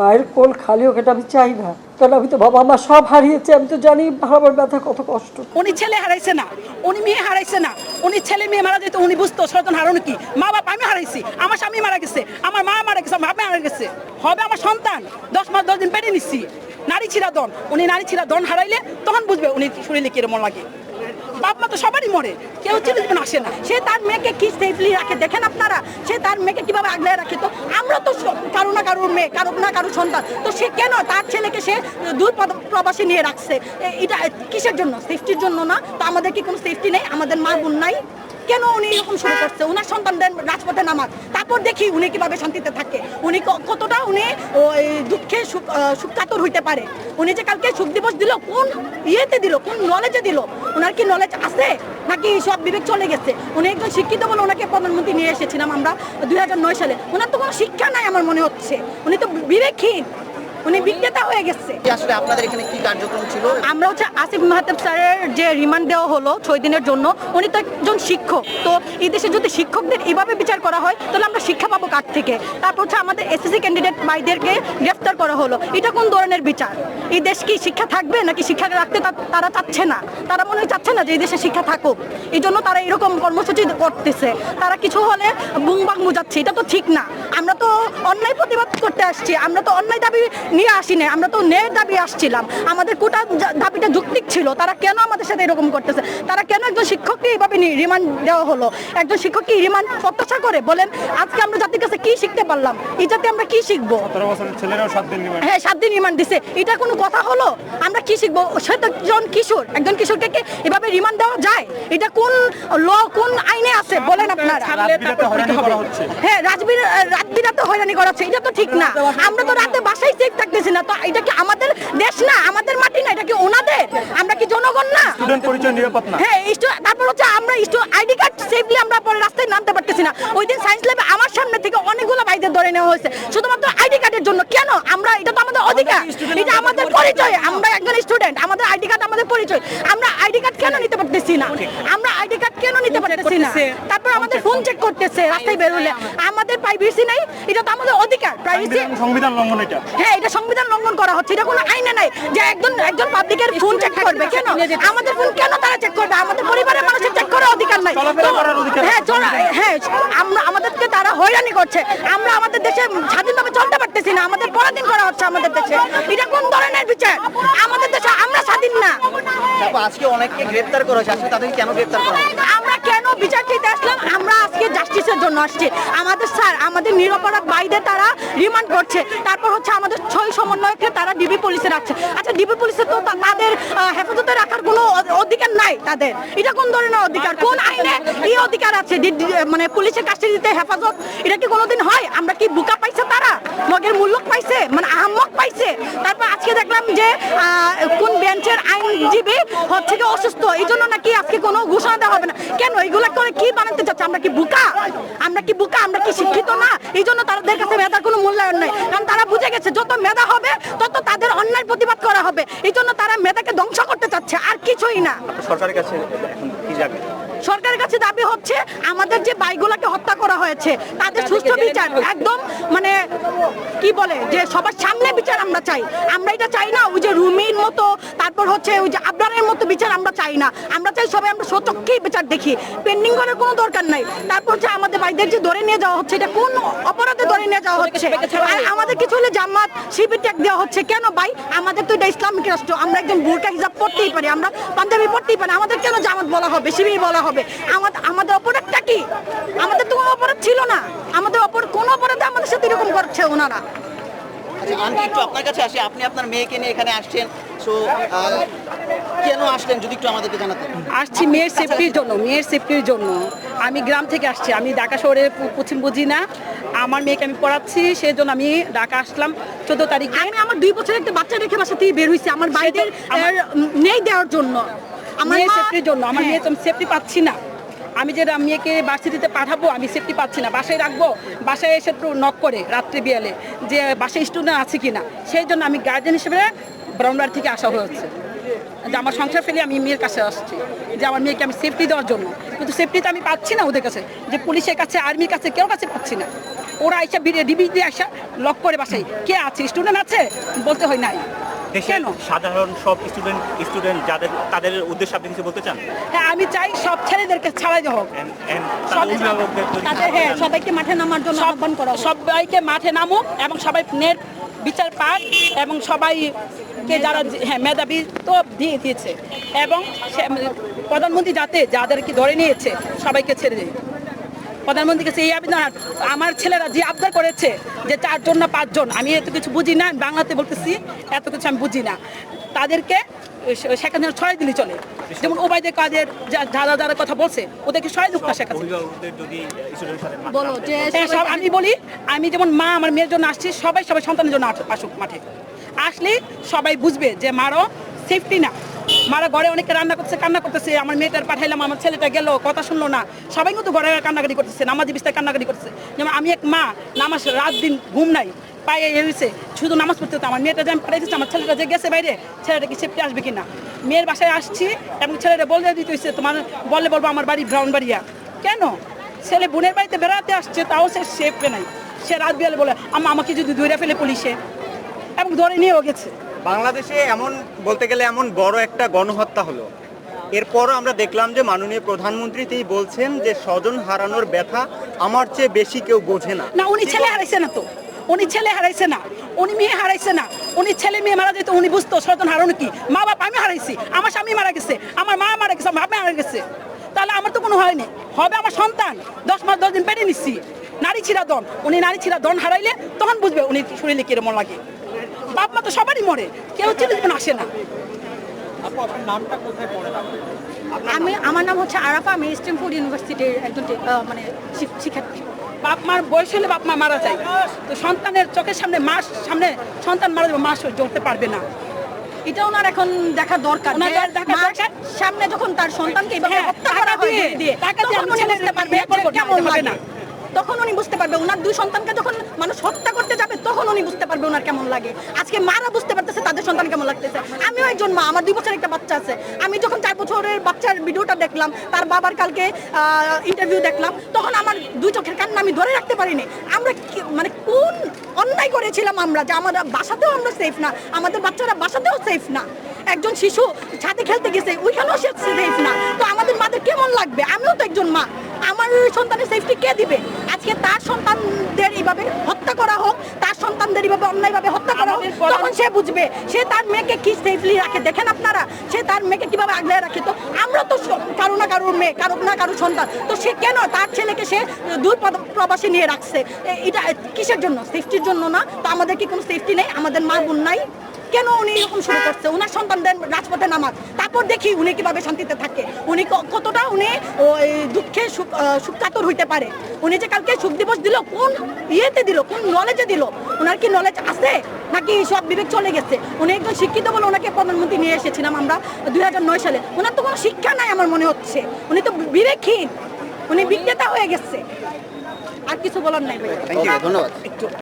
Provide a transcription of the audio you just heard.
মায়ের কোল খালি হোক, এটা আমি চাই না। কারণ আমি তো বাবা মা সব হারিয়েছে, আমি তো জানি হারাবার ব্যথা কত কষ্ট। উনি ছেলে হারাইছে না, উনি মেয়ে হারাইছে না, উনি ছেলে মেয়ে মারা যেত, উনি বুঝতো স্বজন হারানো কি? মা বাবা আমি হারাইছি, আমার স্বামী মারা গেছে, আমার মা মারা গেছে, আমার বাবা মারা গেছে, হবে আমার সন্তান, দশ মাস, দশ দিন পেটে নিচ্ছি নারী ছিলা দন, উনি নারী ছিলা দন হারাইলে তখন বুঝবে উনি শরীরে কীরকম লাগে। বাপ মা তো সবারই মরে। কেউ চিরজীবন আসে না। সে তার মেয়েকে কি সেফলি রাখে। দেখেন আপনারা, সে তার মেয়েকে কীভাবে আগলে রাখে তো? আমরা তো কারও না কারোর মেয়ে, কারও না কারোর সন্তান। তো সে কেন তার ছেলেকে সে দূর প্রবাসী নিয়ে রাখছে? এটা কিসের জন্য? সেফটির জন্য না? তো আমাদের কি কোনো সেফটি নেই? আমাদের মা বোন নাই? কেন উনি এরকম শুরু করছে? ওনার সন্তানদের রাজপথে নামাক তারপর দেখি উনি কীভাবে শান্তিতে থাকে। উনি কতটা উনি দুঃখে সুখ আহ, সুখ কাতর হইতে পারে। উনি যে কালকে সুখ দিবস দিল কোন ইয়েতে দিল কোন নলেজে দিল? ওনার কি নলেজ আছে? নাকি সব বিবেক চলে গেছে? উনি একজন শিক্ষিত বলে ওনাকে প্রধানমন্ত্রী নিয়ে এসেছিলাম আমরা দুই হাজার নয় সালে। ওনার তো কোনো শিক্ষা নাই আমার মনে হচ্ছে। উনি তো বিবেকহীন। উনি বিক্রেতা হয়ে গেছে। আসলে আপনাদের এখানে কি কার্যক্রম ছিল? আমরা হচ্ছে আসিফ মাহাতেব স্যারের যে রিমান্ড দেওয়া হলো ছয় দিনের জন্য উনি তো একজন শিক্ষক। তো এই দেশে যদি শিক্ষকদের এভাবে বিচার করা হয় তাহলে আমরা শিক্ষা পাবো কার থেকে? তারপর হচ্ছে আমাদের এসএসসি ক্যান্ডিডেট ভাইদেরকে গ্রেফতার করা হলো। এটা কোন ধরনের বিচার? এই দেশ কি শিক্ষা থাকবে নাকি শিক্ষা রাখতে তারা চাচ্ছে না? তারা মনে হয় চাচ্ছে না যে এই দেশে শিক্ষা থাকুক। এই জন্য তারা এরকম কর্মসূচি করতেছে। তারা কিছু হলে বুংবাং বুঝাচ্ছে এটা তো ঠিক না। আমরা তো অন্যায় প্রতিবাদ করতে আসছি। আমরা তো অন্যায় দাবি নিয়ে আসি না আমরা তো ন্যায়ের দাবি আসছিলাম। আমাদের কোটা দাবিটা যৌক্তিক ছিল। তারা কেন আমাদের সাথে এরকম করতেছে? তারা কেন একজন শিক্ষককে এইভাবে রিমান্ড দেওয়া হলো? একজন শিক্ষককে রিমান্ড প্রত্যাশা করে বলেন আজকে আমরা জাতির কাছে কি শিখতে পারলাম? এই জাতি আমরা কি শিখব? হ্যাঁ সাত দিন রিমান্ড দিছে। এটা কোনো কথা হলো? আমরা কি শিখব? সে তো একজন কিশোর। একজন কিশোরকে কি এভাবে রিমান্ড দেওয়া যায়? এটা কোন ল কোন আইনে আছে? বলেন আপনারা। হ্যাঁ রাজবীর রাত বিরাতে হয়রানি করা হচ্ছে। এটা তো ঠিক না। আমরা তো রাতে বাসায় সেফ থাকতেছি না। তো এটা কি আমাদের দেশ না? আমাদের মাটি না? এটা কি ওনাদের? আমরা কি জনগণ না? স্টুডেন্ট পরিচয় নিরাপদ না। হ্যাঁ তারপর হচ্ছে আমরা আইডি কার্ড সেফলি আমরা পরে রাস্তায় নামতে পারতেছি না। ওই দিন সায়েন্স ল্যাবে আমার সামনে থেকে অনেকগুলো ভাইদের ধরে নেওয়া হয়েছে। শুধুমাত্র আইডি কার্ডের জন্য। কেন? আমরা এটা তো আমাদের অধিকার। এটা আমাদের পরিচয়? আমরা একজন স্টুডেন্ট আমাদের আইডি কার্ড আমাদের পরিচয়। আমরা আইডি কার্ড কেন নিতে পারতেছি না? আমরা আইডি কার্ড কেন নিতে পারতেছি না? তারপর আমাদের ফোন চেক করতেছে রাস্তায় বের হলে। আমাদের প্রাইভেসি নাই এটা তো আমাদের অধিকার প্রাইভেসি সংবিধান- লঙ্ঘন এটা। হ্যাঁ এটা সংবিধান লঙ্ঘন করা হচ্ছে এটা কোনো আইনে নাই যে একজন একজন পাবলিকের ফোন চেক করবে। কেন? আমাদের ফোন কেন তারা চেক করবে? আমাদের পরিবারের মানুষের চেক করার অধিকার নাই। চলাফেরা তো- করার অধিকার হ্যাঁ চলা হ্যাঁ আমরা আমাদেরকে তারা হয়রানি করছে। আমরা আমাদের দেশে স্বাধীনভাবে চলতে পারতেছি না। আমাদের পরাধীন করা হচ্ছে আমাদের দেশে। এটা কোন ধরনের বিচার? আমাদের দেশে আমরা স্বাধীন না। আজকে অনেককে গ্রেফতার করা হয়েছে আসলে তাদেরকে কেন গ্রেপ্তার করা আমরা কেন বিচার চাইতে আসলাম? আমরা আসছি। আমাদের স্যার, আমাদের নিরপরাধ বাইরে তারা রিমান্ড করছে। তারপর হচ্ছে আমাদের ছয় সমন্বয়কে তারা ডিবি পুলিশে রাখছে। আচ্ছা ডিবি পুলিশে তো তাদের হেফাজতে রাখার কোনো অধিকার নাই তাদের। এটা কোন ধরনের অধিকার? কোন আইনে এই অধিকার আছে? মানে পুলিশের কাছে দিতে হেফাজত? এটা কি কোনোদিন হয়? আমরা কি বুকা পাইছে তারা? মগের মূল্য পাইছে? মানে আহম্মক পাইছে? তারপর আজকে দেখলাম যে কোন বেঞ্চের আইনজীবী হচ্ছে কি অসুস্থ। এই জন্য নাকি আজকে কোনো ঘোষণা দেওয়া হবে না। কেন? এগুলো করে কি বানাতে চাচ্ছে? আমরা কি বুকা? আমরা কি বুকা? আমরা কি শিক্ষিত না? এই জন্য তাদের কাছে মেধার কোনো মূল্যায়ন নাই। কারণ তারা বুঝে গেছে যত মেধা হবে তত তাদের অন্যায় প্রতিবাদ করা হবে। এই জন্য তারা মেধাকে ধ্বংস করতে চাচ্ছে আর কিছুই না। সরকারের কাছে কি যাবে সরকারের কাছে দাবি হচ্ছে আমাদের যে বাইগুলোকে হত্যা করা হয়েছে তাদের সুষ্ঠু বিচার একদম মানে কি বলে যে সবার সামনে বিচার আমরা চাই। আমরা এটা চাই না ওই যে রুমির মতো তারপর হচ্ছে ওই যে আবরারের মতো বিচার আমরা চাই না। আমরা চাই সবাই আমরা সচক্ষেই বিচার দেখি। পেন্ডিং করার কোনো দরকার নাই। তারপর হচ্ছে আমাদের ভাইদের যে ধরে নিয়ে যাওয়া হচ্ছে এটা কোন অপরাধে ধরে নিয়ে যাওয়া হচ্ছে? আর আমাদের কিছু হলে জামাত শিবির ট্যাগ দেওয়া হচ্ছে। কেন ভাই? আমাদের তো এটা ইসলামিক রাষ্ট্র। আমরা একজন বোরকা হিসাব পড়তেই পারি। আমরা পাঞ্জাবি পড়তেই পারি। আমাদের কেন জামাত বলা হবে শিবির বলা হবে? আমাদের আমাদের অপরাধটা কি? আমাদের তো কোনো অপরাধ ছিল না। আমাদের অপর কোন অপরাধে আমাদের সাথে এরকম করছে ওনারা। আচ্ছা আন্টি একটু আপনার কাছে আসি। আপনি আপনার মেয়েকে নিয়ে এখানে আসছেন। সো কেন আসলেন? যদি একটু আমাদেরকে জানাতেন। আসছি মেয়ের সেফটির জন্য মেয়ের সেফটির জন্য। আমি গ্রাম থেকে আসছি। আমি ঢাকা শহরে পশ্চিম বুঝি না। আমার মেয়েকে আমি পড়াচ্ছি সেই জন্য আমি ঢাকা আসলাম। চোদ্দ তারিখে। আমি আমার দুই বছরের একটা বাচ্চা রেখে বাসা থেকে বের হয়েছি। আমার বাইরের নেই দেওয়ার জন্য। আমার সেফটির জন্য। আমার হ্যাঁ। মেয়ে তো সেফটি পাচ্ছি না। আমি যে মেয়েকে ভার্সিটিতে পাঠাবো আমি সেফটি পাচ্ছি না। বাসায় রাখব। বাসায় এসে একটু নক করে রাত্রে বিয়ালে যে বাসায় স্টুডেন্ট আছে কিনা সেই জন্য আমি গার্জেন হিসেবে ব্রাউনবার থেকে আসা হয়েছে। যে আমার সংসার ফেলে আমি মেয়ের কাছে আসছি যে আমার মেয়েকে আমি সেফটি দেওয়ার জন্য। কিন্তু সেফটি তো আমি পাচ্ছি না ওদের কাছে যে পুলিশের কাছে আর্মির কাছে কেউ কাছে পাচ্ছি না। ওরা আইসা বিড়ে ডিবি দিয়ে আসা লক করে বাসায় কে আছে? স্টুডেন্ট আছে? বলতে হয় নাই। কেন? সাধারণ সব স্টুডেন্ট স্টুডেন্ট যাদের তাদের উদ্দেশ্যে আপনি কিছু বলতে চান? হ্যাঁ আমি চাই সব ছেলেদেরকে ছাড়াই দেওয়া হোক। হ্যাঁ সবাইকে মাঠে নামার জন্য আহ্বান করা সবাইকে মাঠে নামুক এবং সবাই নেট বিচার পাক এবং সবাইকে যারা হ্যাঁ মেধাবী তো দিয়ে দিয়েছে। এবং প্রধানমন্ত্রী যাতে যাদেরকে ধরে নিয়েছে সবাইকে ছেড়ে দেয় প্রধানমন্ত্রীর কাছে এই আবেদন আমার ছেলেরা যে আবদার করেছে যে চারজন না পাঁচজন আমি এত কিছু বুঝি না বাংলাতে বলতেছি এত কিছু আমি বুঝি না। তাদেরকে সেখানে ছড়াই দিলে চলে। যেমন ওবায়দে কাদের যা- যারা যারা কথা বলছে ওদেরকে ছড়াই মাথা বলো যে হ্যাঁ, সব আমি বলি আমি যেমন মা আমার মেয়ের জন্য আসছি সবাই সবাই সন্তানের জন্য আস- আসুক মাঠে। আসলে সবাই বুঝবে যে মারও সেফটি না। মারা ঘরে অনেকে রান্না করতেছে কান্না করতেছে, আমার মেয়েটার পাঠাইলাম, আমার ছেলেটা গেল, কথা শুনলো না। সবাই কিন্তু ঘরে কান্নাকাটি করতেছে, নামাজি বিস্তার কান্নাকাটি করতেছে। যেমন আমি এক মা, নামাজ রাত দিন ঘুম নাই, পায়ে এসেছে শুধু নামাজ পড়তে হতো আমার মেয়েটা যে আমি পাঠাইতেছি, আমার ছেলেটা যে গেছে বাইরে, ছেলেটা কি সেফটি আসবে কিনা? মেয়ের বাসায় আসছি এবং ছেলেটা বলে দিতে হয়েছে তোমার বললে বলব আমার বাড়ি ব্রাউনবাড়িয়া। কেন? ছেলে বোনের বাড়িতে বেড়াতে আসছে, তাও সে সেফে নাই। সে রাত বিয়ালে বলে আমা আমাকে যদি ধরে ফেলে পুলিশে। এবং ধরে নিয়েও গেছে। বাংলাদেশে এমন বলতে গেলে এমন বড় একটা গণহত্যা হলো। এরপরও আমরা দেখলাম যে মাননীয় প্রধানমন্ত্রী তিনি বলছেন যে স্বজন হারানোর ব্যথা আমার চেয়ে বেশি কেউ বোঝে না। না উনি ছেলে হারাইছে না তো। উনি ছেলে হারাইছে না। উনি মেয়ে হারাইছে না। উনি ছেলে মেয়ে মারা যেত উনি বুঝতো স্বজন হারানো কি? মা বাবা আমি হারাইছি। আমার স্বামী মারা গেছে আমার মা মারা গেছে আমার বাবা মারা গেছে। তাহলে আমার তো কোনো হয়নি হবে আমার সন্তান। দশ মাস দশ দিন পেটে নিচ্ছি নারী ছিড়া দন উনি নারী ছিড়া দন হারাইলে তখন বুঝবে উনি শরীরে কীরকম লাগে। বাপ মা তো সবারই মরে কেউ চিরজীবন আসে না। আমি আমার নাম হচ্ছে আরাফা আমি স্টেমফোর্ড ইউনিভার্সিটির একজন মানে শিক্ষার্থী। বাপ মার বয়স হলে বাপ মা মারা যায়। তো সন্তানের চোখের সামনে মাস সামনে সন্তান মারা যাবে মা সহ্য করতে পারবে না। এটা ওনার এখন দেখা দরকার। সামনে যখন তার সন্তানকে এইভাবে হ্যাঁ, হত্যা করা দিয়ে, দিয়ে টাকা পারবে কেমন লাগে। না। তখন উনি বুঝতে পারবে ওনার দুই সন্তানকে যখন মানুষ হত্যা করতে যাবে, তখন উনি বুঝতে পারবে ওনার কেমন লাগে। আজকে মারা বুঝতে পারতেছে তাদের সন্তান কেমন লাগতেছে। আমিও একজন মা, আমার দুই বছরের একটা বাচ্চা আছে। আমি যখন চার বছরের বাচ্চার ভিডিওটা দেখলাম, তার বাবার কালকে ইন্টারভিউ দেখলাম, তখন আমার দুই চোখের কান্না আমি ধরে রাখতে পারিনি। আমরা মানে কোন অন্যায় করেছিলাম আমরা যে আমাদের বাসাতেও আমরা সেফ না, আমাদের বাচ্চারা বাসাতেও সেফ না। একজন শিশু ছাদে খেলতে গেছে, ওইখানেও সে সেফ না। তো মাদের কেমন লাগবে? আমিও তো একজন মা। আমার সন্তানের সেফটি কে দিবে? আজকে তার সন্তানদের এইভাবে হত্যা করা হোক তার সন্তানদের এইভাবে অন্যায়ভাবে হত্যা করা হোক তখন সে বুঝবে। সে তার মেয়েকে কি সেফলি রাখে? দেখেন আপনারা সে তার মেয়েকে কীভাবে আগলে রাখে তো? আমরা তো কারও না কারোর মেয়ে কারও না কারও সন্তান। তো সে কেন তার ছেলেকে সে দূর প্রবাসে নিয়ে রাখছে? এটা কিসের জন্য? সেফটির জন্য না? তো আমাদের কি কোনো সেফটি নেই? আমাদের মা বোন নাই? কেন উনি এরকম শুরু করছে? ওনার সন্তানদের রাজপথে নামাজ তারপর দেখি উনি কীভাবে শান্তিতে থাকে। উনি কতটা উনি ওই দুঃখে সুখ- আহ, সুখকাতর হইতে পারে। উনি যে কালকে সুখ দিবস দিল কোন ইয়েতে দিল কোন নলেজে দিল? ওনার কি নলেজ আছে? নাকি সব বিবেক চলে গেছে? উনি একজন শিক্ষিত বলে ওনাকে প্রধানমন্ত্রী নিয়ে এসেছিলাম আমরা দুই হাজার নয় সালে। ওনার তো কোনো শিক্ষা নাই আমার মনে হচ্ছে। উনি তো বিবেকহীন। উনি বিক্রেতা হয়ে গেছে। আর কিছু বলার নাই ভাই। ধন্যবাদ।